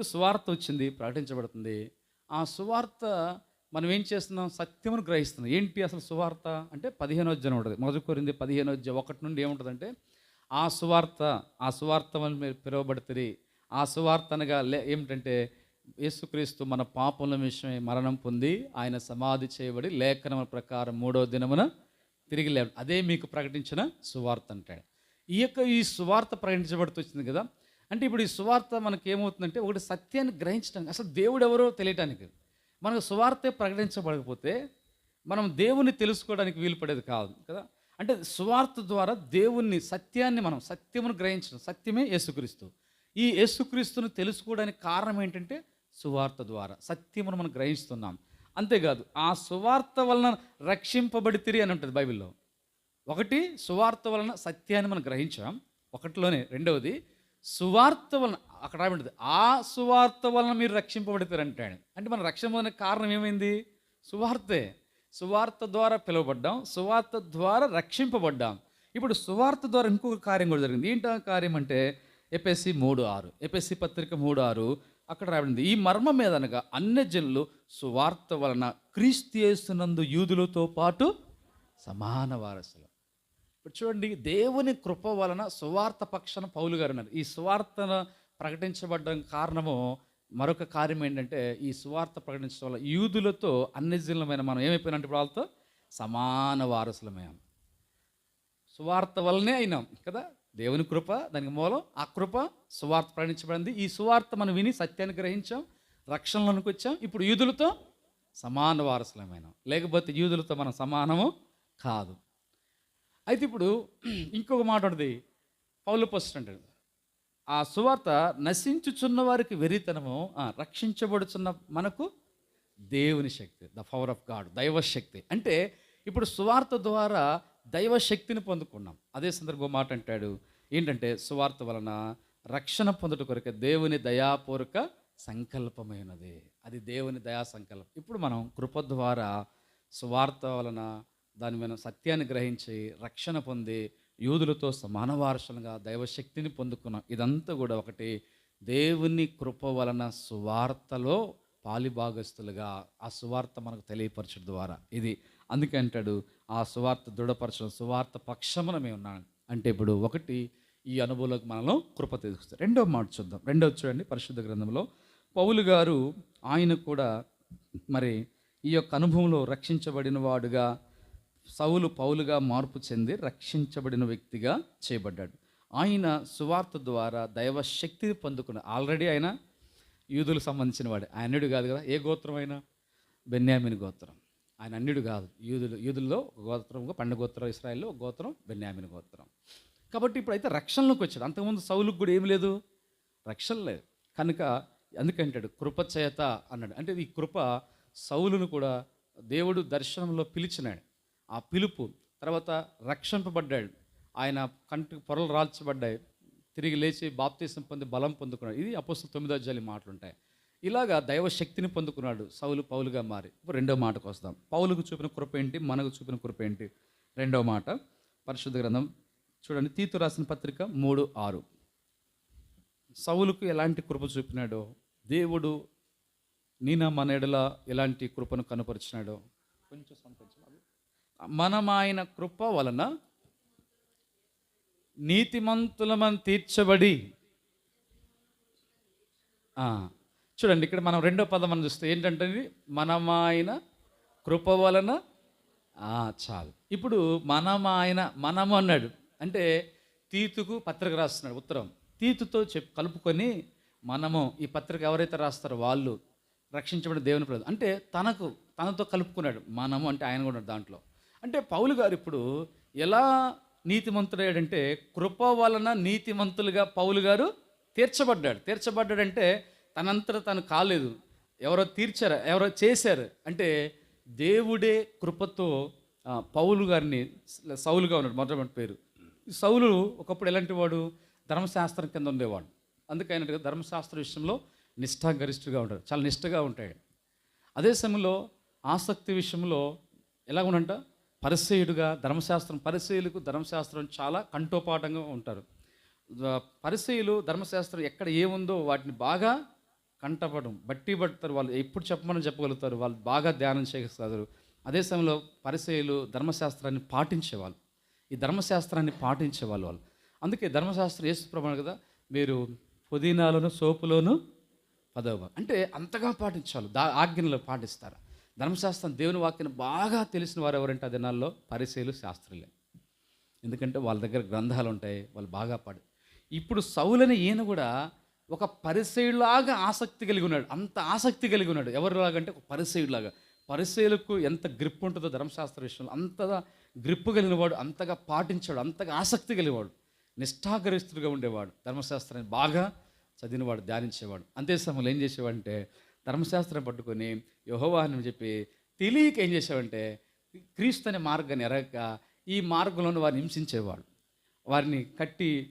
ఇప్పుడు సువార్త వచ్చింది ప్రకటించబడుతుంది. ఆ సువార్త మనం ఏం చేస్తున్నాం? సత్యమును గ్రహిస్తున్నాం. ఏంటి అసలు సువార్త? అంటే పదిహేనో అధ్యాయం ఉంటుంది. మొదటి కోరింది పదిహేనో అధ్యాయం ఒకటి నుండి ఏముంటుందంటే ఆ సువార్త ఆ సువార్త వల్ల మీరు పిలువబడుతుంది ఆ సువార్త అనగా లే ఏమిటంటే యేసుక్రీస్తు మన పాపముల విషయమై మరణం పొంది ఆయన సమాధి చేయబడి లేఖనముల ప్రకారం మూడో దినమున తిరిగి లేవు అదే మీకు ప్రకటించిన సువార్త అంటాడు. ఈ యొక్క ఈ సువార్త ప్రకటించబడుతూ వచ్చింది కదా అంటే ఇప్పుడు ఈ సువార్త మనకి ఏమవుతుందంటే ఒకటి సత్యాన్ని గ్రహించడానికి అసలు దేవుడు ఎవరో తెలియటానికి. మనకు సువార్తే ప్రకటించబడకపోతే మనం దేవుణ్ణి తెలుసుకోవడానికి వీలు పడేది కాదు కదా. అంటే సువార్త ద్వారా దేవుణ్ణి సత్యాన్ని మనం సత్యమును గ్రహించడం సత్యమే యేసుక్రీస్తు. ఈ యేసుక్రీస్తును తెలుసుకోవడానికి కారణం ఏంటంటే సువార్త ద్వారా సత్యమును మనం గ్రహిస్తున్నాం. అంతేకాదు ఆ సువార్త వలన రక్షింపబడితిరి అని ఉంటుంది బైబిల్లో. ఒకటి సువార్త వలన సత్యాన్ని మనం గ్రహించాం. ఒకటిలోనే రెండవది సువార్త వలన అక్కడ రాబడింది ఆ సువార్త వలన మీరు రక్షింపబడతారంటాడు అంటే మన రక్షణ కారణం ఏమైంది? సువార్తే. సువార్త ద్వారా పిలువబడ్డాం సువార్త ద్వారా రక్షింపబడ్డాం. ఇప్పుడు సువార్త ద్వారా ఇంకొక కార్యం కూడా జరిగింది. ఏంటి ఆ కార్యం అంటే ఎపిఎస్సి మూడు ఆరు ఎపిఎస్సి పత్రిక మూడు ఆరు అక్కడ రాబడింది ఈ మర్మం మీద అనగా అన్యజనులు సువార్త వలన క్రీస్తు చేస్తున్నందు యూదులతో పాటు సమాన వారసులు. ఇప్పుడు చూడండి దేవుని కృప వలన సువార్త పక్షాన పౌలు గారు ఉన్నారు. ఈ సువార్తను ప్రకటించబడ్డం కారణము మరొక కార్యం ఏంటంటే ఈ సువార్త ప్రకటించడం వల్ల యూదులతో అన్ని జిల్లమైన మనం ఏమైపోయినట్టు ఇప్పుడు వాళ్ళతో? సమాన వారసులమయ్యాం సువార్త వల్లనే అయినాం కదా? దేవుని కృప దానికి మూలం ఆ కృప సువార్త ప్రకటించబడింది. ఈ సువార్త మనం విని సత్యాన్ని గ్రహించాం రక్షణలోనికి వచ్చాం. ఇప్పుడు యూదులతో సమాన వారసులమైనాం లేకపోతే యూదులతో మనం సమానము కాదు. అయితే ఇప్పుడు ఇంకొక మాట ఉంటుంది. పౌలు పోస్ట్ అంటాడు ఆ సువార్త నశించుచున్న వారికి వెరితనము రక్షించబడుచున్న మనకు దేవుని శక్తి ద పవర్ ఆఫ్ గాడ్ దైవశక్తి అంటే ఇప్పుడు సువార్త ద్వారా దైవశక్తిని పొందుకున్నాం. అదే సందర్భం మాట అంటాడు. ఏంటంటే సువార్త వలన రక్షణ పొందుట కొరకు దేవుని దయాపూర్వక సంకల్పమైనది. అది దేవుని దయా సంకల్పం. ఇప్పుడు మనం కృప ద్వారా సువార్త వలన దాని మీద సత్యాన్ని గ్రహించి రక్షణ పొంది యూదులతో సమాన వారసులుగా దైవశక్తిని పొందుకున్నాం. ఇదంతా కూడా ఒకటి దేవుని కృప వలన సువార్తలో పాలిభాగస్తులుగా ఆ సువార్త మనకు తెలియపరచడం ద్వారా. ఇది అందుకే అంటాడు ఆ సువార్త దృఢపరచడం సువార్త పక్షమున మేము ఉన్నాను అంటే ఇప్పుడు ఒకటి ఈ అనుభవంలోకి మనలో కృప తెలుస్తుంది రెండో మాట చూద్దాం. రెండో చూడండి పరిశుద్ధ గ్రంథంలో. పౌలు గారు ఆయన కూడా మరి ఈ యొక్క అనుభవంలో రక్షించబడిన వాడుగా సౌలు పౌలుగా మార్పు చెంది రక్షించబడిన వ్యక్తిగా చేయబడ్డాడు. ఆయన సువార్త ద్వారా దైవ శక్తిని పొందుకున్న ఆల్రెడీ ఆయన యూదులకు సంబంధించిన వాడు. ఆయన అన్యుడు కాదు కదా. ఏ గోత్రం అయినా బెన్యామిని గోత్రం. ఆయన అన్యుడు కాదు. యూదులు యూదుల్లో ఒక గోత్రం పండు గోత్రం ఇస్రాయల్లో ఒక గోత్రం బెన్యామిన్ గోత్రం. కాబట్టి ఇప్పుడైతే రక్షణలోకి వచ్చాడు. అంతకుముందు సౌలుకు కూడా ఏం లేదు? రక్షణ లేదు. కనుక అందుకంటాడు కృపచేత అన్నాడు. అంటే ఈ కృప సౌలును కూడా దేవుడు దర్శనంలో పిలిచినాడు. ఆ పిలుపు తర్వాత రక్షింపబడ్డాడు. ఆయన కంటికి పొరలు రాల్చబడ్డాయి. తిరిగి లేచి బాప్తీసం పొంది బలం పొందుకున్నాడు. ఇది అపోస్తుల తొమ్మిదో అధ్యాయులు మాటలుంటాయి ఇలాగా దైవ శక్తిని పొందుకున్నాడు సౌలు పౌలుగా మారి. ఇప్పుడు రెండో మాటకు వస్తాం. పౌలుకు చూపిన కృప ఏంటి? మనకు చూపిన కృప ఏంటి? రెండో మాట. పరిశుద్ధ గ్రంథం చూడండి. తీతు రాసిన పత్రిక మూడు ఆరు. సౌలుకు ఎలాంటి కృప చూపినాడో? దేవుడు నీనా మన ఎడల ఎలాంటి కృపను కనపరిచినాడో? కొంచెం మనం ఆయన కృప వలన నీతిమంతులమని తీర్చబడి చూడండి ఇక్కడ మనం రెండో పదం మనం చూస్తే ఏంటంటే మనమాయన కృప వలన చాలు. ఇప్పుడు మనమాయన మనము అన్నాడు. అంటే తీతుకు పత్రిక రాస్తున్నాడు. ఉత్తరం. తీతుతో చెప్ కలుపుకొని మనము ఈ పత్రిక ఎవరైతే రాస్తారో వాళ్ళు రక్షించబడిన దేవుని ప్రజలు అంటే తనకు తనతో కలుపుకున్నాడు. మనము అంటే ఆయన కూడా ఉన్నాడు దాంట్లో. అంటే పౌలు గారు ఇప్పుడు ఎలా నీతిమంతుడయ్యాడంటే కృప వలన నీతిమంతులుగా పౌలు గారు తీర్చబడ్డాడు. తీర్చబడ్డాడంటే తనంతట తను కాలేదు. ఎవరో తీర్చారు ఎవరో చేశారు. అంటే దేవుడే కృపతో పౌలు గారిని సౌలుగా ఉన్నాడు మొదటి పేరు. ఈ సౌలు ఒకప్పుడు ఎలాంటి వాడు? ధర్మశాస్త్రం కింద ఉండేవాడు. అందుకైనట్టుగా ధర్మశాస్త్ర విషయంలో నిష్ఠాగరిష్ఠుగా ఉంటాడు. చాలా నిష్ఠగా ఉంటాడు. అదే సమయంలో ఆసక్తి విషయంలో ఎలా ఉండంట పరిచయుడుగా ధర్మశాస్త్రం పరిచయులకు ధర్మశాస్త్రం చాలా కంఠోపాఠంగా ఉంటారు. ద- ధర్మశాస్త్రం ఎక్కడ ఏముందో వాటిని బాగా కంటపడం బట్టి పడతారు. వాళ్ళు ఎప్పుడు చెప్పమని చెప్పగలుగుతారు. వాళ్ళు బాగా ధ్యానం చేయగలుగుతారు. అదే సమయంలో పరిచయలు ధర్మశాస్త్రాన్ని పాటించేవాళ్ళు. ఈ ధర్మశాస్త్రాన్ని పాటించేవాళ్ళు వాళ్ళు. అందుకే ధర్మశాస్త్రం యేసు ప్రమాణం కదా మీరు పుదీనాలను సోపులోను పదవ. అంటే అంతగా పాటించాలి. దా ఆజ్ఞలు పాటిస్తారు. ధర్మశాస్త్రం దేవుని వాక్యం బాగా తెలిసిన వారు ఎవరంటే ఆ దినాల్లో పరిశీలు శాస్త్రులే. ఎందుకంటే వాళ్ళ దగ్గర గ్రంథాలు ఉంటాయి వాళ్ళు బాగా పాడు. ఇప్పుడు సౌలని ఈయన కూడా ఒక పరిచయులాగా ఆసక్తి కలిగి ఉన్నాడు. అంత ఆసక్తి కలిగి ఉన్నాడు. ఎవరిలాగంటే ఒక పరిచయులాగా పరిచయులకు ఎంత గ్రిప్ ఉంటుందో ధర్మశాస్త్ర విషయంలో అంతగా గ్రిప్ కలిగిన వాడు అంతగా పాటించాడు అంతగా ఆసక్తి కలిగినవాడు నిష్ఠాగరిస్తుడుగా ఉండేవాడు. ధర్మశాస్త్రాన్ని బాగా చదివినవాడు ధ్యానించేవాడు. అంతే సమయంలో ఏం చేసేవాడంటే ధర్మశాస్త్రం పట్టుకొని యహోవాహనం చెప్పి తెలియక ఏం చేశావంటే క్రీస్తు అనే మార్గాన్ని ఎరగక ఈ మార్గంలోనే వారిని హింసించేవాడు. వారిని కట్టి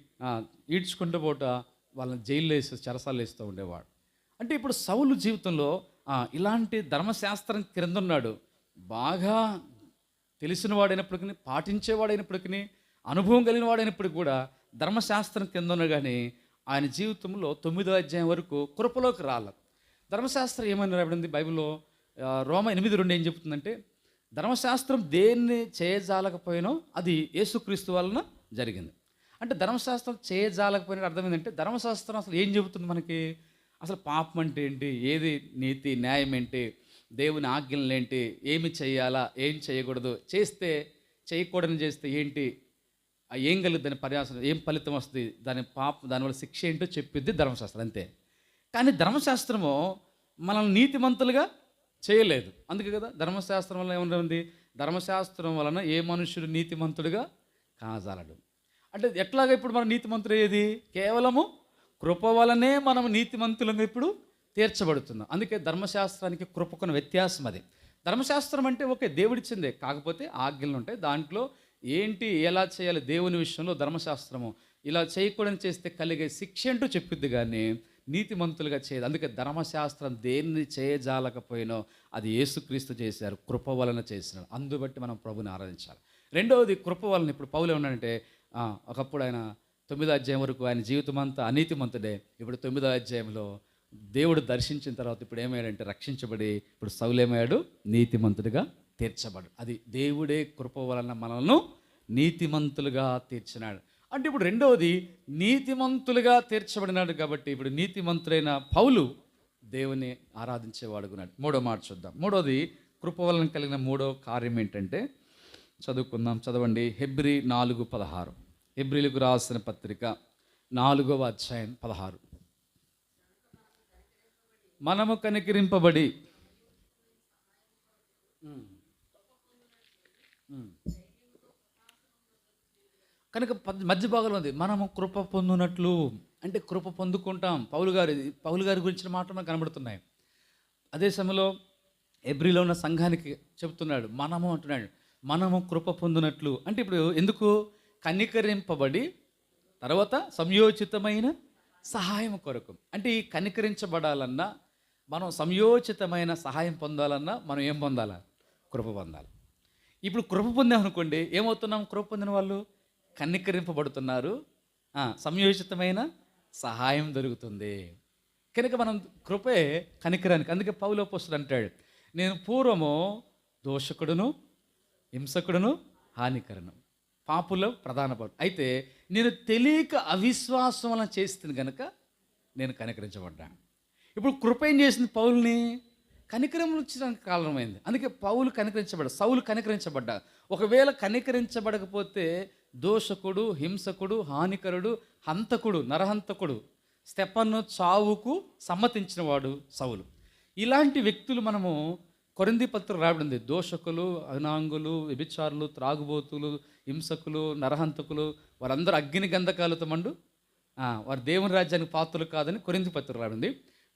ఈడ్చుకుంటూ పోట వాళ్ళని జైల్లో వేసి చెరసాలు వేస్తూ ఉండేవాడు. అంటే ఇప్పుడు సౌలు జీవితంలో ఇలాంటి ధర్మశాస్త్రం క్రింద ఉన్నాడు బాగా తెలిసిన వాడైనప్పటికీ పాటించేవాడైనప్పటికీ అనుభవం కలిగిన వాడైనప్పటికీ కూడా ధర్మశాస్త్రం కింద ఉన్న కానీ ఆయన జీవితంలో తొమ్మిదో అధ్యాయం వరకు కృపలోకి రాల. ధర్మశాస్త్రం ఏమని రాబడింది బైబిల్లో? రోమ ఎనిమిది రెండు ఏం చెప్తుందంటే ధర్మశాస్త్రం దేన్ని చేయజాలకపోయినో అది యేసుక్రీస్తు వలన జరిగింది. అంటే ధర్మశాస్త్రం చేయజాలకపోయిన అర్థం ఏంటంటే ధర్మశాస్త్రం అసలు ఏం చెబుతుంది మనకి? అసలు పాపం అంటే ఏంటి? ఏది నీతి న్యాయం ఏంటి? దేవుని ఆజ్ఞలు ఏంటి? ఏమి చేయాలా? ఏం చేయకూడదు? చేస్తే చేయకూడని చేస్తే ఏంటి? ఏం కలుగుతుంది దాని పర్యాసం ఏం ఫలితం వస్తుంది? దాని పాప దానివల్ల శిక్ష ఏంటో చెప్పిద్ది ధర్మశాస్త్రం అంతే. కానీ ధర్మశాస్త్రము మనల్ని నీతిమంతులుగా చేయలేదు. అందుకే కదా ధర్మశాస్త్రం వల్ల ఏముంది ధర్మశాస్త్రం వలన ఏ మనుషుడు నీతిమంతుడిగా కాజాలడు. అంటే ఎట్లాగా ఇప్పుడు మన నీతిమంతుడు ఏది? కేవలము కృప వలనే మనం నీతిమంతులను ఇప్పుడు తీర్చబడుతున్నాం అందుకే ధర్మశాస్త్రానికి కృపకున్న వ్యత్యాసం అది. ధర్మశాస్త్రం అంటే ఓకే దేవుడిచ్చిందే. కాకపోతే ఆజ్ఞలు ఉంటాయి. దాంట్లో ఏంటి ఎలా చేయాలి దేవుని విషయంలో ధర్మశాస్త్రము? ఇలా చేయకూడని చేస్తే కలిగే శిక్ష అంటూ చెప్పిద్ది కానీ నీతిమంతులుగా చేయదు. అందుకే ధర్మశాస్త్రం దేన్ని చేయజాలకపోయినో అది యేసుక్రీస్తు చేశారు కృప వలన చేసినాడు. అందుబట్టి మనం ప్రభుని ఆరాధించాలి. రెండవది కృప వలన ఇప్పుడు పౌలు ఏమన్నాడంటే ఒకప్పుడు ఆయన తొమ్మిదో అధ్యాయం వరకు ఆయన జీవితం అంతా అనీతిమంతుడే. ఇప్పుడు తొమ్మిదో అధ్యాయంలో దేవుడు దర్శించిన తర్వాత ఇప్పుడు ఏమయ్యాడంటే రక్షించబడి ఇప్పుడు సౌలేమయ్యాడు నీతిమంతుడిగా తీర్చబడు అది దేవుడే కృప వలన మనల్ని నీతిమంతులుగా తీర్చినాడు. అంటే ఇప్పుడు రెండవది నీతిమంతులుగా తీర్చబడినాడు కాబట్టి ఇప్పుడు నీతిమంతులైన పౌలు దేవుని ఆరాధించేవాడుకున్నాడు మూడో మాట చూద్దాం. మూడోది కృప వలన కలిగిన మూడో కార్యం ఏంటంటే చదువుకుందాం చదవండి. హెబ్రి నాలుగు పదహారు. హెబ్రిలకు రాసిన పత్రిక నాలుగవ అధ్యాయం పదహారు. మనము కనికరింపబడి కనుక పద్- మధ్య భాగంలో ఉంది. మనము కృప పొందునట్లు అంటే కృప పొందుకుంటాం. పౌలు గారి పౌలు గారి గురించిన మాటలు మనకు కనబడుతున్నాయి. అదే సమయంలో ఎబ్రిలో ఉన్న సంఘానికి చెబుతున్నాడు మనము అంటున్నాడు. మనము కృప పొందినట్లు. అంటే ఇప్పుడు ఎందుకు? కనికరింపబడి తర్వాత సంయోచితమైన సహాయం కొరకు. అంటే ఈ కనికరించబడాలన్నా మనం సంయోచితమైన సహాయం పొందాలన్నా మనం ఏం పొందాలా? కృప పొందాలి. ఇప్పుడు కృప పొందామనుకోండి ఏమవుతున్నాం? కృప పొందిన వాళ్ళు కనికరింపబడుతున్నారు. సంయోచితమైన సహాయం దొరుకుతుంది. కనుక మనం కృపే కనికరానికి అందుకే పౌలోపోస్తుడు అంటాడు నేను పూర్వము దోషకుడును హింసకుడును హానికరను పాపులో ప్రధాన పాపు అయితే నేను తెలియక అవిశ్వాసం వలన చేస్తుంది కనుక నేను కనికరించబడ్డాను ఇప్పుడు కృప ఏం చేసింది పౌల్ని? కనికరం కారణమైంది. అందుకే పౌలు కనికరించబడ్డా సౌలు కనికరించబడ్డా. ఒకవేళ కనికరించబడకపోతే దోషకుడు హింసకుడు హానికరుడు హంతకుడు నరహంతకుడు స్టెపన్ను చావుకు సమ్మతించినవాడు సౌలు. ఇలాంటి వ్యక్తులు మనము కొరింది పత్ర రాబడింది దోషకులు అనాంగులు వ్యభిచారులు త్రాగుబోతులు హింసకులు నరహంతకులు వారందరూ అగ్ని గంధకాలతో మండు. వారు దేవుని రాజ్యానికి పాత్రలు కాదని కొరింది పత్రిక రాబడింది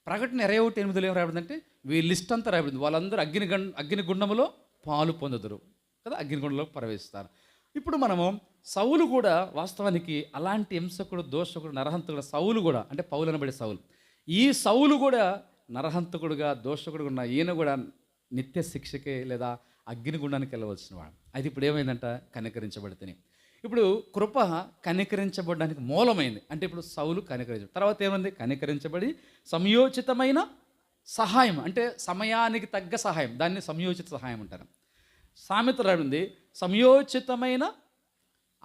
ప్రకటన ఇరవై ఒకటి ఎనిమిదిలో ఏం రాబడిందంటే వీళ్ళ లిస్ట్ అంతా రాబడింది వాళ్ళందరూ అగ్ని గం అగ్ని గుండంలో పాలు పొందుదురు. కదా అగ్నిగుండంలో ప్రవేశిస్తారు. ఇప్పుడు మనము సౌలు కూడా వాస్తవానికి అలాంటి హింసకుడు దోషకుడు నరహంతకుడు సౌలు కూడా అంటే పౌలు అనబడే సౌలు. ఈ సౌలు కూడా నరహంతకుడుగా దోషకుడుగా ఉన్న ఈయన కూడా నిత్య శిక్షకే లేదా అగ్నిగుండానికి వెళ్ళవలసిన వాడు. అది ఇప్పుడు ఏమైందంట? కనికరించబడితేనే. ఇప్పుడు కృప కనికరించబడడానికి మూలమైంది. అంటే ఇప్పుడు సౌలు కనికరించ తర్వాత ఏముంది? కనికరించబడి సంయోచితమైన సహాయం అంటే సమయానికి తగ్గ సహాయం. దాన్ని సంయోచిత సహాయం అంటారు. సామెత ఉంది సంయోచితమైన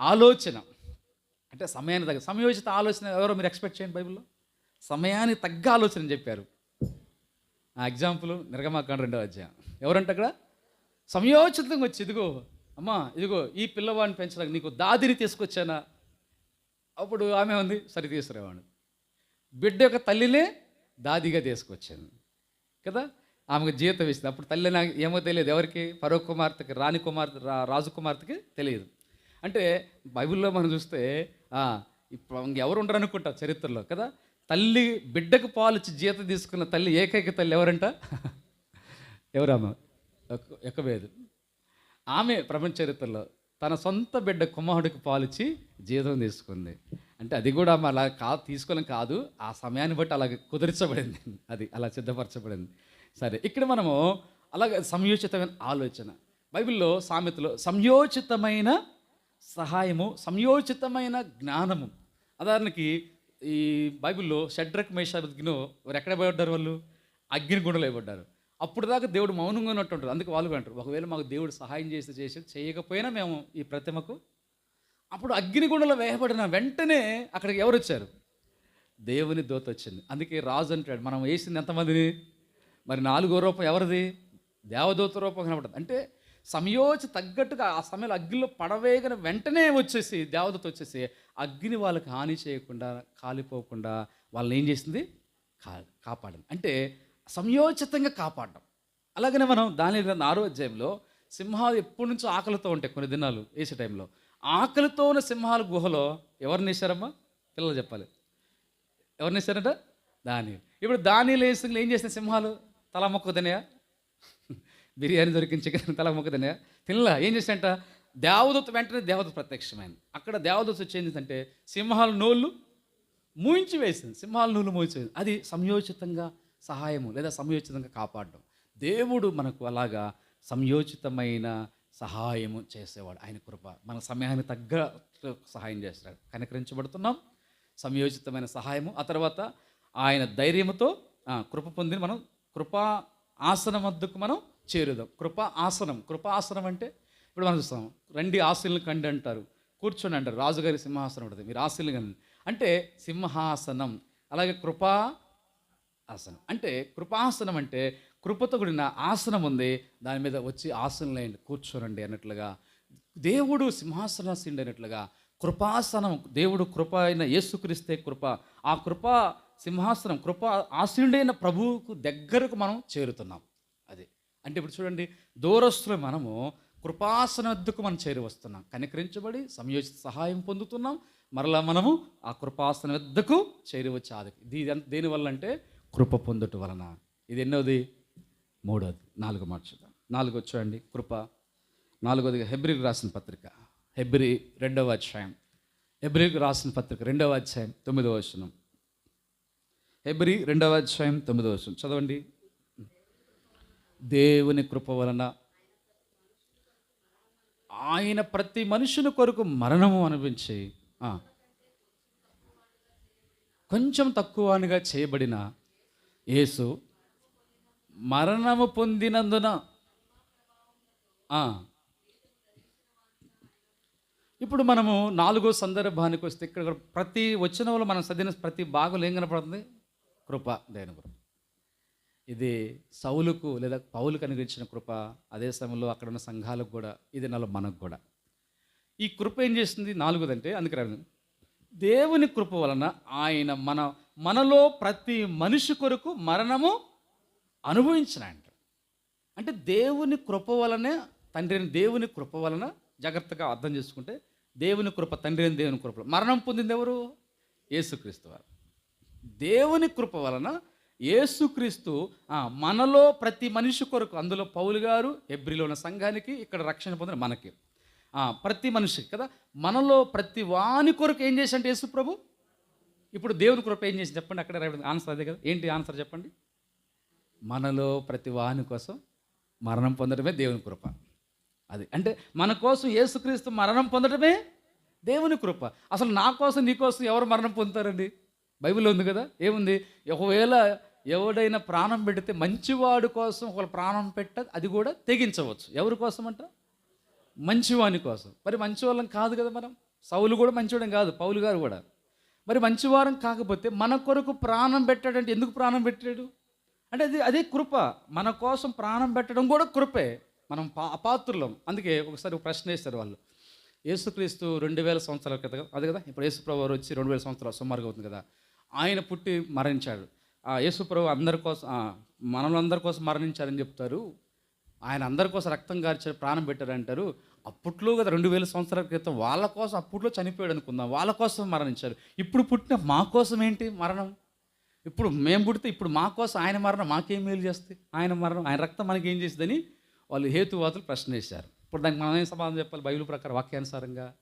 ఆలోచన. అంటే సమయానికి తగ్గ సమయోచిత ఆలోచన ఎవరో మీరు ఎక్స్పెక్ట్ చేయండి బైబిల్లో? సమయానికి తగ్గ ఆలోచన చెప్పారు. ఆ ఎగ్జాంపుల్ నిర్గమాకాండ రెండో అధ్యాయం. ఎవరంటే అక్కడ? సమయోచితంగా వచ్చి ఇదిగో అమ్మా ఇదిగో ఈ పిల్లవాడిని పెంచడానికి నీకు దాదిని తీసుకొచ్చానా? అప్పుడు ఆమె ఉంది సరి తీసుకురావాడు. బిడ్డ యొక్క తల్లినే దాదిగా తీసుకొచ్చాను. కదా? ఆమెకు జీతం ఇస్తుంది. అప్పుడు తల్లి నాకు ఏమో తెలియదు ఎవరికి? పరో కుమార్తెకి రాణి కుమార్తె రాజు కుమార్తెకి తెలియదు. అంటే బైబిల్లో మనం చూస్తే ఆ, ఇప్పుడు ఇంకెవరు ఉండరు అనుకుంటా చరిత్రలో కదా? తల్లి బిడ్డకు పాలిచ్చి జీత జీతం తీసుకున్న తల్లి ఏకైక తల్లి ఎవరంట? ఎవరమ్మ ఎక్కవేదు ఆమె ప్రపంచ చరిత్రలో తన సొంత బిడ్డ కుమారుడికి పాలిచ్చి జీతం తీసుకుంది. అంటే అది కూడా ఆమె అలా కాదు తీసుకోవడం కాదు ఆ సమయాన్ని బట్టి అలా కుదిర్చబడింది. అది అలా సిద్ధపరచబడింది. సరే ఇక్కడ మనము అలాగే సంయోచితమైన ఆలోచన. బైబిల్లో సామెతలో సంయోచితమైన సహాయము సంయోచితమైన జ్ఞానము. ఉదాహరణకి ఈ బైబిల్లో షడ్రక్ మేషాబద్గిను వారు ఎక్కడ పడ్డారు వాళ్ళు? అగ్నిగుండలో ఇవ్వబడ్డారు అప్పుడు దాకా దేవుడు మౌనంగా ఉన్నట్టు ఉంటారు. అందుకే వాళ్ళు అంటారు ఒకవేళ మాకు దేవుడు సహాయం చేసి చేసి చేయకపోయినా మేము ఈ ప్రతిమకు అప్పుడు అగ్నిగుండలో వేయబడిన వెంటనే అక్కడికి ఎవరు వచ్చారు? దేవుని దోత వచ్చింది. అందుకే రాజు అంటాడు మనం వేసింది ఎంతమందిని? మరి నాలుగో రూపం ఎవరిది? దేవదూత రూపం కనబడుతుంది అంటే సమయోచి తగ్గట్టుగా ఆ సమయంలో అగ్నిలో పడవేగిన వెంటనే వచ్చేసి దేవదూత వచ్చేసి అగ్ని వాళ్ళకి హాని చేయకుండా కాలిపోకుండా వాళ్ళని ఏం చేసింది? కా కాపాడింది. అంటే సమయోచితంగా కాపాడడం. అలాగనే మనం దాని గ్రంథ ఆరో అధ్యాయంలో సింహాలు ఎప్పటి నుంచో ఆకలితో ఉంటాయి కొన్ని దినాలు వేసే టైంలో. ఆకలితో ఉన్న సింహాల గుహలో ఎవరిని వేశారమ్మా? పిల్లలు చెప్పాలి. ఎవరిని వేశారంట? దాని ఇప్పుడు దాని లేసి ఏం చేసిన సింహాలు? తల మొక్క తినయా బిర్యానీ దొరికిన చికెన్ తల మొక్క తినయా తినలా? ఏం చేశాయంట దేవదూత వెంటనే దేవదూత ప్రత్యక్షమైంది. అక్కడ దేవదూత వచ్చేది అంటే సింహాల నోళ్ళు మూయించి వేసింది. సింహాల నూలు మూయించి అది సంయోచితంగా సహాయము లేదా సంయోచితంగా కాపాడడం. దేవుడు మనకు అలాగా సంయోచితమైన సహాయము చేసేవాడు. ఆయన కృప మన సమయానికి తగ్గ సహాయం చేస్తాడు. కనికరించబడుతున్నాం. సంయోచితమైన సహాయము. ఆ తర్వాత ఆయన ధైర్యముతో కృప పొందిన మనం కృపా ఆసనం వద్దకు మనం చేరుదాం. కృప ఆసనం. కృప ఆసనం అంటే ఇప్పుడు మనం చూస్తాం రండి ఆశలను కండి అంటారు కూర్చొని అంటారు. రాజుగారి సింహాసనం ఉంటుంది. మీరు ఆశలు కండి. అంటే సింహాసనం అలాగే కృపా ఆసనం. అంటే కృపాసనం అంటే కృపతో కూడిన ఆసనం ఉంది. దాని మీద వచ్చి ఆసనం లేండి కూర్చోనండి అన్నట్లుగా. దేవుడు సింహాసనాసీనుడు అన్నట్లుగా కృపాసనం దేవుడు కృప అయిన యేసుక్రీస్తే కృప. ఆ కృప సింహాసనం కృప ఆసీనుడైన ప్రభువుకు దగ్గరకు మనం చేరుతున్నాం. అంటే ఇప్పుడు చూడండి దూరస్తులు మనము కృపాసనద్దుకు వద్దకు మనం చేరి వస్తున్నాం. కనికరించబడి సంయోజిత సహాయం పొందుతున్నాం. మరలా మనము ఆ కృపాసన వద్దకు చేరి వచ్చే ఆది. ఇది దేనివల్ల అంటే కృప పొందుట వలన. ఇది ఎన్నోది? మూడోది. నాలుగు మార్చుదాం నాలుగు వచ్చాయండి కృప. నాలుగోది హెబ్రికి రాసిన పత్రిక. హెబ్రి రెండవ అధ్యాయం. హెబ్రికి రాసిన పత్రిక రెండవ అధ్యాయం తొమ్మిదవ వచనం. హెబ్రి రెండవ అధ్యాయం తొమ్మిదవ వచనం. చదవండి. దేవుని కృప వలన ఆయన ప్రతి మనుషుని కొరకు మరణము అనిపించి కొంచెం తక్కువనిగా చేయబడిన యేసు మరణము పొందినందున ఇప్పుడు మనము నాలుగో సందర్భానికి వస్తే ఇక్కడ ప్రతి వచనంలో మనం చదివిన ప్రతి భాగంలో ఏం కనపడుతుంది? కృప దేని కృప ఇది సౌలుకు లేదా పౌలుకు అనుగ్రహించిన కృప అదే సమయంలో అక్కడ ఉన్న సంఘాలకు కూడా ఇది నల్ల మనకు కూడా. ఈ కృప ఏం చేస్తుంది? నాలుగుదంటే అందుకే దేవుని కృప వలన ఆయన మన మనలో ప్రతి మనిషి కొరకు మరణము అనుభవించిన అంటే దేవుని కృప వలనే తండ్రి దేవుని కృప వలన జాగ్రత్తగా అర్థం చేసుకుంటే దేవుని కృప తండ్రిని దేవుని కృప. మరణం పొందింది ఎవరు? యేసుక్రీస్తు వారు. దేవుని కృప వలన యేసుక్రీస్తు మనలో ప్రతి మనిషి కొరకు అందులో పౌలు గారు ఎబ్రిలో ఉన్న సంఘానికి ఇక్కడ రక్షణ పొందిన మనకి. ప్రతి మనిషి కదా? మనలో ప్రతి వాని కొరకు ఏం చేశాంటే యేసు ప్రభు? ఇప్పుడు దేవుని కృప ఏం చేసి చెప్పండి అక్కడ ఆన్సర్ అదే కదా? ఏంటి ఆన్సర్ చెప్పండి? మనలో ప్రతి వాని కోసం మరణం పొందడమే దేవుని కృప. అది అంటే మన కోసం యేసుక్రీస్తు మరణం పొందడమే దేవుని కృప. అసలు నా కోసం నీ కోసం ఎవరు మరణం పొందుతారండి? బైబిల్ ఉంది కదా? ఏముంది? ఒకవేళ ఎవడైనా ప్రాణం పెడితే మంచివాడు కోసం ఒకవేళ ప్రాణం పెట్ట అది కూడా తెగించవచ్చు. ఎవరి కోసం అంట మంచివాని కోసం. మరి మంచివాళ్ళం కాదు కదా మనం? సౌలు కూడా మంచివాడం కాదు పౌలు గారు కూడా. మరి మంచివారం కాకపోతే మన కొరకు ప్రాణం పెట్టాడంటే ఎందుకు ప్రాణం పెట్టాడు? అంటే అది అదే కృప. మన కోసం ప్రాణం పెట్టడం కూడా కృపే. మనం పా అపాత్రులం. అందుకే ఒకసారి ప్రశ్న వేస్తారు వాళ్ళు. యేసుక్రీస్తు రెండు వేల సంవత్సరాల క్రితం అది కదా? ఇప్పుడు యేసుప్రభు వారు వచ్చి రెండు వేల సంవత్సరాలు సుమారుగా అవుతుంది కదా? ఆయన పుట్టి మరణించాడు. యేసుప్రభు అందరి కోసం ఆ, మనలందరి కోసం మరణించారని చెప్తారు. ఆయన అందరి కోసం రక్తం గార్చారు ప్రాణం పెట్టారంటారు. అప్పట్లో కదా రెండు వేల సంవత్సరాల క్రితం వాళ్ళ కోసం అప్పట్లో చనిపోయాడు అనుకుందాం. వాళ్ళ కోసం మరణించారు. ఇప్పుడు పుట్టిన మా కోసం ఏంటి మరణం? ఇప్పుడు మేము పుడితే ఇప్పుడు మా కోసం ఆయన మరణం మాకేం మేలు చేస్తే? ఆయన మరణం ఆయన రక్తం మనకి ఏం చేస్తుందని వాళ్ళు హేతువాదులు ప్రశ్న వేశారు. ఇప్పుడు దానికి మనం ఏం సమాధానం చెప్పాలి? బైబిల్ ప్రకారం వాక్యానుసారంగా.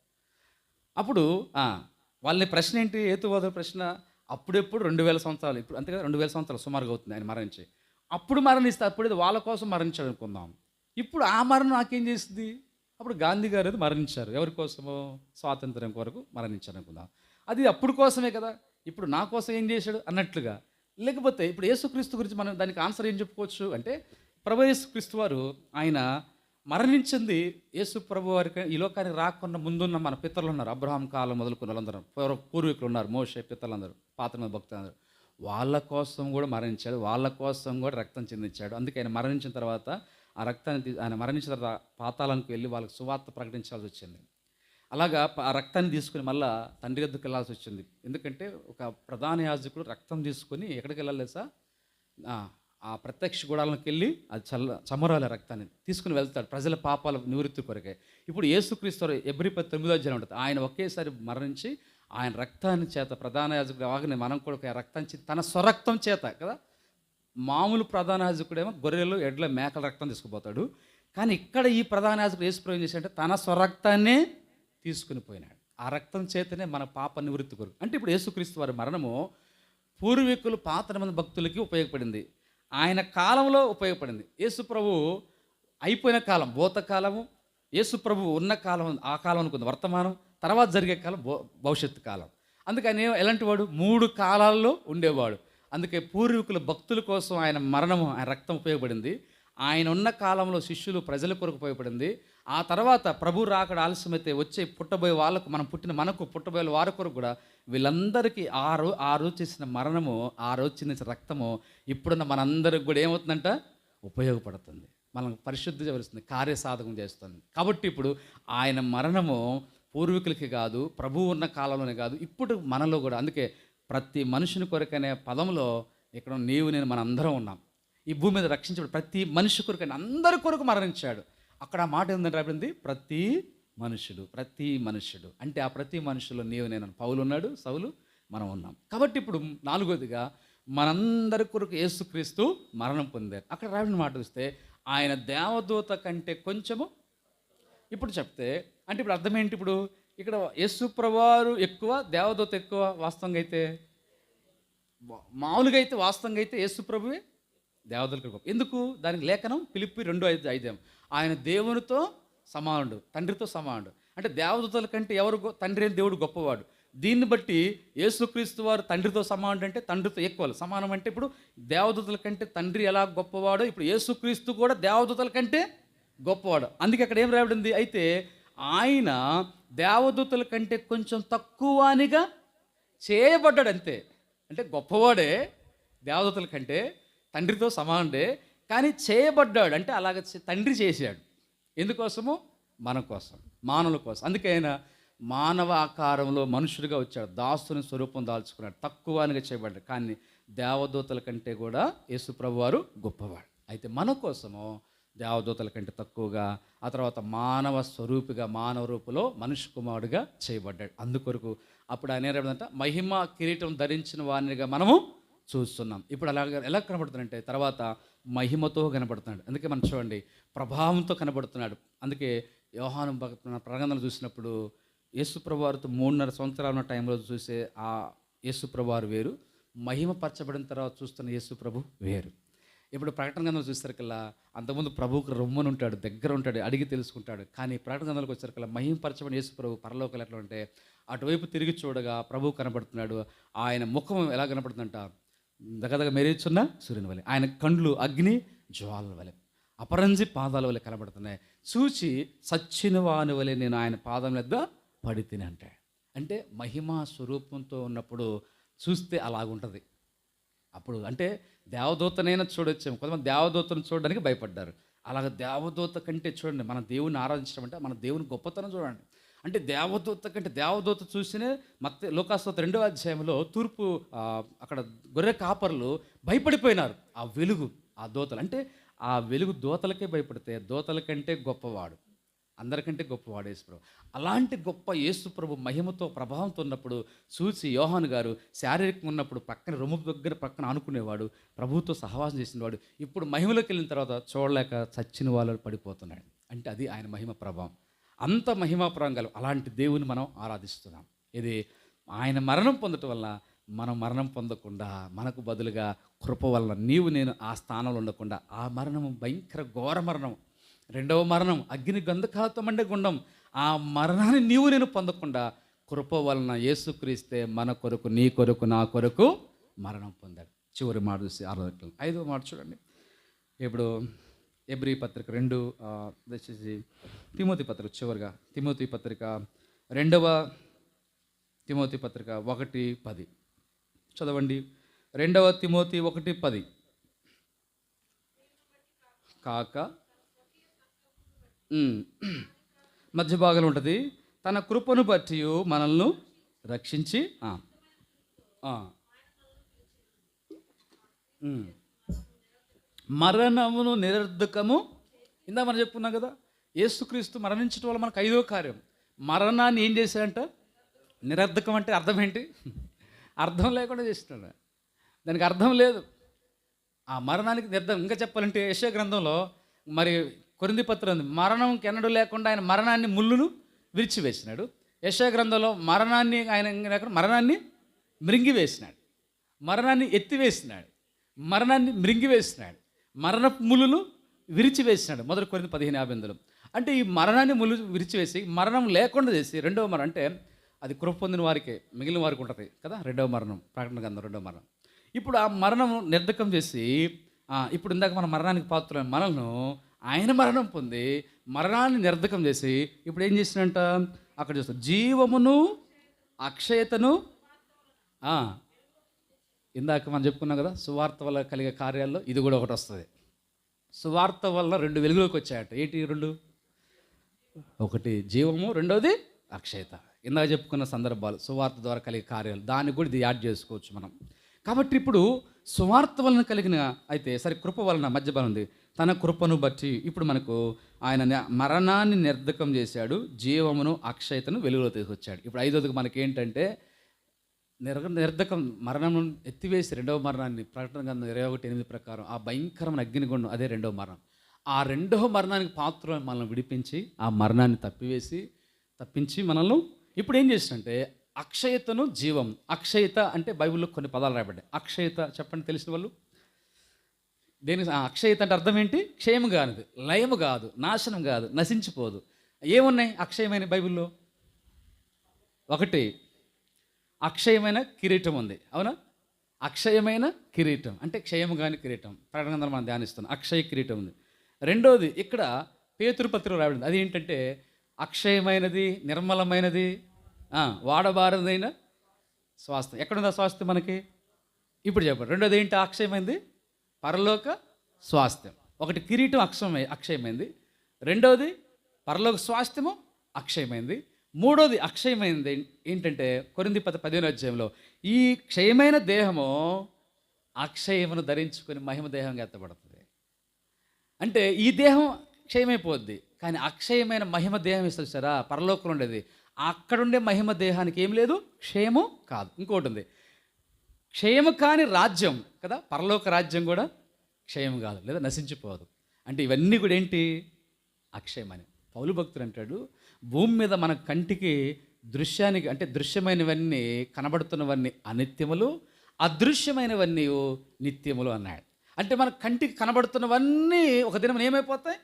అప్పుడు వాళ్ళని ప్రశ్న ఏంటి? హేతువాదుల ప్రశ్న? అప్పుడెప్పుడు రెండు వేల సంవత్సరాలు ఇప్పుడు అంతే కదా రెండు వేల సంవత్సరాలు సుమారుగా అవుతుంది ఆయన మరణించి. అప్పుడు మరణిస్తే అప్పుడు ఇది వాళ్ళ కోసం మరణించాడు అనుకుందాం. ఇప్పుడు ఆ మరణం నాకేం చేస్తుంది అప్పుడు గాంధీ గారు అది మరణించారు. ఎవరి కోసమో? స్వాతంత్ర్యం కొరకు మరణించారు అనుకుందాం. అది అప్పుడు కోసమే కదా ఇప్పుడు నా కోసం ఏం చేశాడు అన్నట్లుగా. లేకపోతే ఇప్పుడు యేసుక్రీస్తు గురించి మనం దానికి ఆన్సర్ ఏం చెప్పుకోవచ్చు? అంటే ప్రభు యేసుక్రీస్తు వారు ఆయన మరణించింది యేసు ప్రభు వారికి ఈ లోకానికి రాకుండా ముందున్న మన పితరులు ఉన్నారు. అబ్రహాం కాలం మొదలుకున్న వాళ్ళందరూ పూర్వ- పూర్వీకులు ఉన్నారు. మోషే పితరులందరూ పాత భక్తులందరూ. వాళ్ళ కోసం కూడా మరణించాడు. వాళ్ళ కోసం కూడా రక్తం చెందించాడు. అందుకే ఆయన మరణించిన తర్వాత ఆ రక్తాన్ని ఆయన మరణించిన తర్వాత పాతాళానికి వెళ్ళి వాళ్ళకి సువార్త ప్రకటించాల్సి వచ్చింది. అలాగా ఆ రక్తాన్ని తీసుకుని మళ్ళా తండ్రి ఎద్దుకు వెళ్ళాల్సి వచ్చింది. ఎందుకంటే ఒక ప్రధాన యాజకుడు రక్తం తీసుకొని ఎక్కడికి వెళ్ళాలి సార్ ఆ ప్రత్యక్ష గుడాలకు వెళ్ళి అది చల్ల చమరాల రక్తాన్ని తీసుకుని వెళ్తాడు. ప్రజల పాపాల నివృత్తి కొరకే. ఇప్పుడు యేసుక్రీస్తు వారు ఎబ్రి పది తొమ్మిదో అధ్యాయం ఉంటుంది ఆయన ఒకేసారి మరణించి ఆయన రక్తాన్ని చేత ప్రధాన యాజకుడు వాగనే మనం కూడా ఒక రక్తం తన స్వరక్తం చేత కదా? మామూలు ప్రధాన యాజకుడేమో గొర్రెలు ఎడ్ల మేకల రక్తం తీసుకుపోతాడు. కానీ ఇక్కడ ఈ ప్రధాన యాజకుడు ఏసు ప్రయోగం చేశాడంటే తన స్వరక్తాన్నే తీసుకుని పోయినాడు. ఆ రక్తం చేతనే మన పాప నివృత్తి కొరకు. అంటే ఇప్పుడు యేసుక్రీస్తు వారి మరణము పూర్వీకులు పాత మంది భక్తులకి ఉపయోగపడింది. ఆయన కాలంలో ఉపయోగపడింది. యేసు ప్రభు అయిపోయిన కాలం భూతకాలము యేసు ప్రభు ఉన్న కాలం ఆ కాలం అనుకుంది వర్తమానం తర్వాత జరిగే కాలం భో భవిష్యత్తు కాలం. అందుకని ఎలాంటి వాడు? మూడు కాలాల్లో ఉండేవాడు. అందుకే పూర్వీకుల భక్తుల కోసం ఆయన మరణము ఆయన రక్తం ఉపయోగపడింది. ఆయన ఉన్న కాలంలో శిష్యులు ప్రజల కొరకు ఉపయోగపడింది. ఆ తర్వాత ప్రభు రాకడ ఆలస్యమైతే వచ్చే పుట్టబోయే వాళ్ళకు మనం పుట్టిన మనకు పుట్టబోయే వారి కొరకు కూడా వీళ్ళందరికీ ఆ రో ఆ రోజు చేసిన మరణము ఆ రోజు చిన్న రక్తము ఇప్పుడున్న మనందరికి కూడా ఏమవుతుందంట? ఉపయోగపడుతుంది. మనం పరిశుద్ధి చేస్తుంది కార్యసాధకం చేస్తుంది. కాబట్టి ఇప్పుడు ఆయన మరణము పూర్వీకులకి కాదు ప్రభువు ఉన్న కాలంలోనే కాదు ఇప్పుడు మనలో కూడా. అందుకే ప్రతి మనుషుని కొరకనే పదంలో ఇక్కడ నీవు నేను మనందరం ఉన్నాం. ఈ భూమి మీద రక్షించబడి ప్రతి మనిషి కొరకని అందరి కొరకు మరణించాడు. అక్కడ ఆ మాట ఏంటంటే రాబడింది ప్రతి మనుషుడు ప్రతి మనుషుడు. అంటే ఆ ప్రతి మనుషులు నీవు నేను పౌలు ఉన్నాడు సౌలు మనం ఉన్నాం. కాబట్టి ఇప్పుడు నాలుగోదిగా మనందరి కొరకు యేసుక్రీస్తు మరణం పొందారు. అక్కడ రాబడిన మాట చూస్తే ఆయన దేవదూత కంటే కొంచెము ఇప్పుడు చెప్తే అంటే ఇప్పుడు అర్థం ఏంటి ఇప్పుడు? ఇక్కడ ఏసుప్రభువారు ఎక్కువ దేవదూత ఎక్కువ వాస్తవంగా అయితే? మామూలుగా అయితే వాస్తవంగా అయితే యేసు ప్రభువే దేవతలకు ఎందుకు? దానికి లేఖనం పిలిపి రెండు ఐదు ఐదేం ఆయన దేవునితో సమానుడు తండ్రితో సమానుడు. అంటే దేవదూతల కంటే ఎవరు తండ్రి దేవుడు గొప్పవాడు. దీన్ని బట్టి యేసుక్రీస్తు వారు తండ్రితో సమానుడు అంటే తండ్రితో ఎక్కువ సమానం అంటే ఇప్పుడు దేవదూతల కంటే తండ్రి ఎలా గొప్పవాడో ఇప్పుడు యేసుక్రీస్తు కూడా దేవదూతల కంటే గొప్పవాడు. అందుకే అక్కడ ఏం రాబడింది అయితే ఆయన దేవదూతల కంటే కొంచెం తక్కువనిగా చేయబడ్డాడు అంతే అంటే గొప్పవాడే దేవదూతల కంటే తండ్రితో సమానుడే కానీ చేయబడ్డాడు. అంటే అలాగ చే- తండ్రి చేశాడు. ఎందుకోసము? మన కోసం మానవుల కోసం. అందుకే ఆయన మానవ ఆకారంలో మనుషుడిగా వచ్చాడు. దాసుని స్వరూపం దాల్చుకున్నాడు. తక్కువనిగా చేయబడ్డాడు. కానీ దేవదూతల కంటే కూడా యేసుప్రభు వారు గొప్పవాడు. అయితే మన కోసము దేవదూతల కంటే తక్కువగా ఆ తర్వాత మానవ స్వరూపిగా మానవ రూపంలో మనుషు కుమారుడుగా చేయబడ్డాడు. అందుకొరకు అప్పుడు ఆయన ఏమంట మహిమ కిరీటం ధరించిన వారినిగా మనము చూస్తున్నాం. ఇప్పుడు అలాగ ఎలా కనబడుతున్నాడంటే తర్వాత మహిమతో కనబడుతున్నాడు. అందుకే మనం చూడండి ప్రభావంతో కనబడుతున్నాడు. అందుకే యోహాను భక్త ప్రగంధనలు చూసినప్పుడు యేసుప్రభువారితో మూడున్నర సంవత్సరాల ఉన్న టైంలో చూసే ఆ యేసుప్రభువారు వేరు. మహిమ పరచబడిన తర్వాత చూస్తున్న యేసుప్రభు వేరు. ఇప్పుడు ప్రకటన గంధం చూసేసరికల్లా అంతకుముందు ప్రభువుకు రొమ్మను ఉంటాడు దగ్గర ఉంటాడు అడిగి తెలుసుకుంటాడు. కానీ ప్రకటన గంధంలోకి వచ్చేసరికల్లా మహింపరచబడి యేసు ప్రభు పరలోకలు ఎట్లా ఉంటే అటువైపు తిరిగి చూడగా ప్రభువు కనబడుతున్నాడు. ఆయన ముఖం ఎలా కనబడుతుందంట? దగ్గర మెరీచున్న సూర్యుని వలె. ఆయన కండ్లు అగ్ని జ్వాలల వలె. అపరంజి పాదాల వలె కనబడుతున్నాయి. చూచి సచ్చిన వాని వలె నేను ఆయన పాదం వద్ద పడి తిని అంటే. అంటే మహిమా స్వరూపంతో ఉన్నప్పుడు చూస్తే అలాగుంటుంది. అప్పుడు అంటే దేవదూతనైనా చూడొచ్చాము. కొంతమంది దేవదూతను చూడడానికి భయపడ్డారు. అలాగ దేవదూత కంటే చూడండి మన దేవుని ఆరాధించడం అంటే మన దేవుని గొప్పతనం చూడండి. అంటే దేవదూత కంటే దేవదూత చూసినే మత్త లోకాస్తోత రెండవ అధ్యాయంలో తూర్పు అక్కడ గొర్రె కాపర్లు భయపడిపోయినారు. ఆ వెలుగు ఆ దోతలు. అంటే ఆ వెలుగు దోతలకే భయపడితే దోతల కంటే గొప్పవాడు. అందరికంటే గొప్పవాడు యేసుప్రభు. అలాంటి గొప్ప యేసుప్రభు మహిమతో ప్రభావంతో ఉన్నప్పుడు చూసి యోహాన్ గారు శారీరకంగా ఉన్నప్పుడు పక్కన రొమ్ము దగ్గర పక్కన ఆనుకునేవాడు ప్రభువుతో సహవాసం చేసినవాడు. ఇప్పుడు మహిమలోకి వెళ్ళిన తర్వాత చూడలేక చచ్చిన వాళ్ళు పడిపోతున్నాడు. అంటే అది ఆయన మహిమ ప్రభావం. అంత మహిమా ప్రాంగాలు అలాంటి దేవుని మనం ఆరాధిస్తున్నాం. ఇది ఆయన మరణం పొందటం వల్ల మనం మరణం పొందకుండా మనకు బదులుగా కృప వలన నీవు నేను ఆ స్థానంలో ఉండకుండా ఆ మరణం భయంకర ఘోర మరణం. రెండవ మరణం అగ్ని గంధకాలతో మండే గుండం. ఆ మరణాన్ని నీవు నేను పొందకుండా కృప వలన యేసుక్రీస్తే మన కొరకు నీ కొరకు నా కొరకు మరణం పొందాడు. చివరి మాట చూసి ఆరోగ్యం ఐదవ మాట చూడండి. ఇప్పుడు ఎబ్రి పత్రిక రెండు దయచేసి తిమోతి పత్రిక చివరిగా తిమోతి పత్రిక రెండవ తిమోతి పత్రిక ఒకటి పది. చదవండి. రెండవ తిమోతి ఒకటి పది. కాక మధ్య భాగంలో ఉంటుంది. తన కృపను బట్టి మనల్ని రక్షించి మరణమును నిరర్ధకము. ఇందా మనం చెప్పుకున్నాం కదా యేసుక్రీస్తు మరణించడం వల్ల మనకు ఐదో కార్యం. మరణాన్ని ఏం చేశాడంట? నిరర్ధకం అంటే అర్థం ఏంటి? అర్థం లేకుండా చేస్తున్నాడు. దానికి అర్థం లేదు. ఆ మరణానికి నిర్ధం ఇంకా చెప్పాలంటే యశ గ్రంథంలో మరి కొరింది పత్రం ఉంది. మరణం కెనడు లేకుండా ఆయన మరణాన్ని ముళ్ళును విరిచివేసినాడు. యశ గ్రంథంలో మరణాన్ని ఆయన లేకుండా మరణాన్ని మృంగివేసినాడు. మరణాన్ని ఎత్తివేసినాడు. మరణాన్ని మృంగివేసినాడు. మరణపు ముళ్ళును విరిచివేసినాడు. మొదటి కొరింది పదిహేను యాభై అంటే ఈ మరణాన్ని ములు విరిచివేసి మరణం లేకుండా చేసి రెండవ మరణం అంటే అది కృప పొందిన వారికి మిగిలిన వారికి ఉంటుంది కదా రెండవ మరణం ప్రకటన గంధం రెండవ మరణం. ఇప్పుడు ఆ మరణం నిర్ధకం చేసి ఇప్పుడు ఇందాక మన మరణానికి పాత్రమైన మనల్ని ఆయన మరణం పొంది మరణాన్ని నిర్ధకం చేసి ఇప్పుడు ఏం చేసినంట? అక్కడ చూస్తాం జీవమును అక్షయతను ఇందాక మనం చెప్పుకున్నాం కదా సువార్త వల్ల కలిగే కార్యాల్లో ఇది కూడా ఒకటి వస్తుంది. సువార్త వల్ల రెండు వెలుగులోకి వచ్చాయట. ఏంటి రెండు? ఒకటి జీవము రెండోది అక్షయత. ఇందాక చెప్పుకున్న సందర్భాలు సువార్త ద్వారా కలిగే కార్యాలు. దాన్ని కూడా ఇది యాడ్ చేసుకోవచ్చు మనం. కాబట్టి ఇప్పుడు సువార్త వలన కలిగిన అయితే సరే కృప వలన మధ్య బలం ఉంది. తన కృపను బట్టి ఇప్పుడు మనకు ఆయన మరణాన్ని నిర్ధకం చేశాడు జీవమును అక్షయతను వెలుగులో తీసుకొచ్చాడు. ఇప్పుడు ఐదోదికి మనకి ఏంటంటే నిర్ నిర్ధకం మరణం ఎత్తివేసి రెండవ మరణాన్ని ప్రకటన గ్రంథం ఇరవై ఒకటి ఎనిమిది ప్రకారం ఆ భయంకరమైన అగ్నిగుండం అదే రెండవ మరణం. ఆ రెండవ మరణానికి పాత్ర మనల్ని విడిపించి ఆ మరణాన్ని తప్పివేసి తప్పించి మనల్ని ఇప్పుడు ఏం చేసినంటే అక్షయతను జీవం అక్షయత అంటే బైబిల్లో కొన్ని పదాలు రాయబడ్డాయి. అక్షయత చెప్పండి తెలిసిన వాళ్ళు? దేని ఆ అక్షయత అంటే అర్థం ఏంటి? క్షయము కానిది లయము కాదు నాశనం కాదు నశించిపోదు. ఏమున్నాయి అక్షయమైన బైబిల్లో? ఒకటి అక్షయమైన కిరీటం ఉంది. అవునా? అక్షయమైన కిరీటం. అంటే క్షయము కాని కిరీటం. ప్రకటన మనం ధ్యానిస్తున్నాం. అక్షయ కిరీటం ఉంది. రెండోది ఇక్కడ పేతురుపత్రిలో రాబడింది అది ఏంటంటే అక్షయమైనది నిర్మలమైనది వాడబారదైన స్వాస్థ్యం. ఎక్కడుంది ఆ స్వాస్థ్యం మనకి? ఇప్పుడు చెప్పండి. రెండోది ఏంటి? అక్షయమైంది? పరలోక స్వాస్థ్యం. ఒకటి కిరీటం అక్షయమై అక్షయమైంది. రెండోది పరలోక స్వాస్థ్యము అక్షయమైంది. మూడోది అక్షయమైనది ఏంటంటే కొరింది పద పదిహేను అధ్యాయంలో ఈ క్షయమైన దేహము అక్షయమును ధరించుకొని మహిమ దేహంగా ఎత్తబడుతుంది. అంటే ఈ దేహం క్షయమైపోద్ది కానీ అక్షయమైన మహిమ దేహం ఇస్తుంది సరా పరలోకంలో ఉండేది. అక్కడుండే మహిమ దేహానికి ఏం లేదు? క్షయము కాదు. ఇంకోటి ఉంది. క్షయము కాని రాజ్యం కదా? పరలోక రాజ్యం కూడా క్షయం కాదు లేదా నశించిపోదు. అంటే ఇవన్నీ కూడా ఏంటి? అక్షయమని. పౌలు భక్తుడు అంటాడు భూమి మీద మన కంటికి దృశ్యానికి అంటే దృశ్యమైనవన్నీ కనబడుతున్నవన్నీ అనిత్యములు అదృశ్యమైనవన్నీ నిత్యములు అన్నాడు. అంటే మన కంటికి కనబడుతున్నవన్నీ ఒక దినం ఏమైపోతాయి?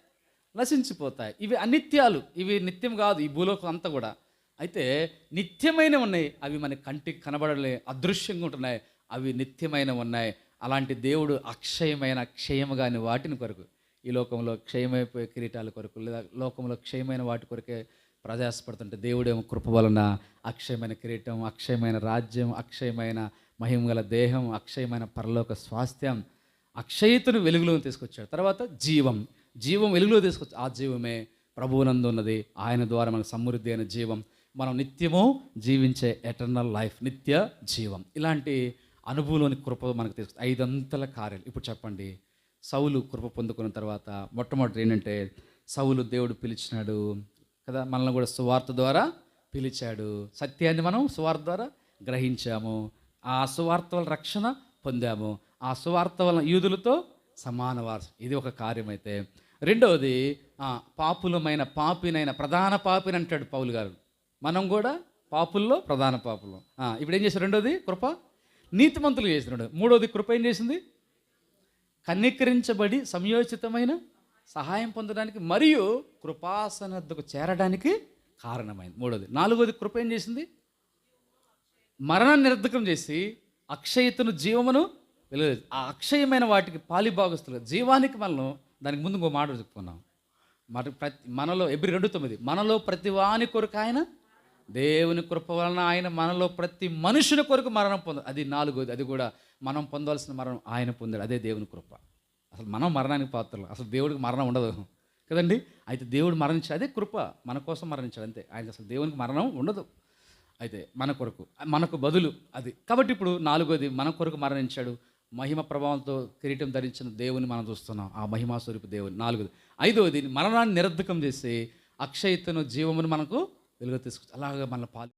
నశించిపోతాయి. ఇవి అనిత్యాలు. ఇవి నిత్యం కాదు ఈ భూలోకం అంతా కూడా. అయితే నిత్యమైన ఉన్నాయి. అవి మన కంటికి కనబడలే అదృశ్యంగా ఉంటున్నాయి. అవి నిత్యమైన ఉన్నాయి. అలాంటి దేవుడు అక్షయమైన క్షయము కాని వాటిని కొరకు ఈ లోకంలో క్షయమైపోయే కిరీటాల కొరకు లేదా లోకంలో క్షయమైన వాటి కొరకే ప్రజాసపడుతుంటే దేవుడేమో కృప వలన అక్షయమైన కిరీటం అక్షయమైన రాజ్యం అక్షయమైన మహిమగల దేహం అక్షయమైన పరలోక స్వాస్థ్యం అక్షయతను వెలుగులో తీసుకొచ్చాడు. తర్వాత జీవం. జీవం వెలుగులో తీసుకొచ్చి ఆ జీవమే ప్రభువునందు ఉన్నది. ఆయన ద్వారా మనకు సమృద్ధి అయిన జీవం. మనం నిత్యము జీవించే ఎటర్నల్ లైఫ్ నిత్య జీవం. ఇలాంటి అనుభవంలోని కృప మనకు తీసుకు ఐదంతల కార్యాలు. ఇప్పుడు చెప్పండి. సౌలు కృప పొందుకున్న తర్వాత మొట్టమొదటి ఏంటంటే సౌలు దేవుడు పిలిచినాడు కదా? మనల్ని కూడా సువార్త ద్వారా పిలిచాడు. సత్యాన్ని మనం సువార్త ద్వారా గ్రహించాము. ఆ సువార్త వల్ల రక్షణ పొందాము. ఆ సువార్త వలన యూదులతో సమాన వారసు ఇది ఒక కార్యమైతే. రెండవది పాపులమైన పాపినైన ప్రధాన పాపిని అంటాడు పౌలు గారు. మనం కూడా పాపుల్లో ప్రధాన పాపులు. ఇప్పుడు ఏం చేశారు? రెండోది కృప నీతిమంతులు చేసినాడు. మూడోది కృప ఏం చేసింది? కన్నికరించబడి సంయోచితమైన సహాయం పొందడానికి మరియు కృపాసనద్దకు చేరడానికి కారణమైంది. మూడోది నాలుగోది కృప ఏం చేసింది? మరణాన్ని నిర్ధకం చేసి అక్షయతను జీవమును వెలుగు ఆ అక్షయమైన వాటికి పాలిభాగస్తులు జీవానికి మనం దానికి ముందు ఇంకో మాట చెప్పుకున్నాం. మన ప్రతి మనలో ఎబ్రి రెండు తొమ్మిది మనలో ప్రతి వాని కొరకు ఆయన దేవుని కృప వలన ఆయన మనలో ప్రతి మనుషుని కొరకు మరణం పొంద అది నాలుగోది అది కూడా మనం పొందవలసిన మరణం ఆయన పొందాడు అదే దేవుని కృప. అసలు మనం మరణానికి పాత్రలు. అసలు దేవుడికి మరణం ఉండదు. కదండి? అయితే దేవుడు మరణించాడు అదే కృప మన కోసం మరణించాడు అంతే. ఆయన అసలు దేవునికి మరణం ఉండదు. అయితే మన కొరకు మనకు బదులు అది. కాబట్టి ఇప్పుడు నాలుగోది మన కొరకు మరణించాడు. మహిమ ప్రభావంతో కిరీటం ధరించిన దేవుని మనం చూస్తున్నాం. ఆ మహిమా స్వరూపు దేవుని. నాలుగోది. ఐదవది మరణాన్ని నిరర్ధకం చేసి అక్షయతను జీవమును మనకు వెలుగు తీసుకొచ్చి అలాగా మన పాలు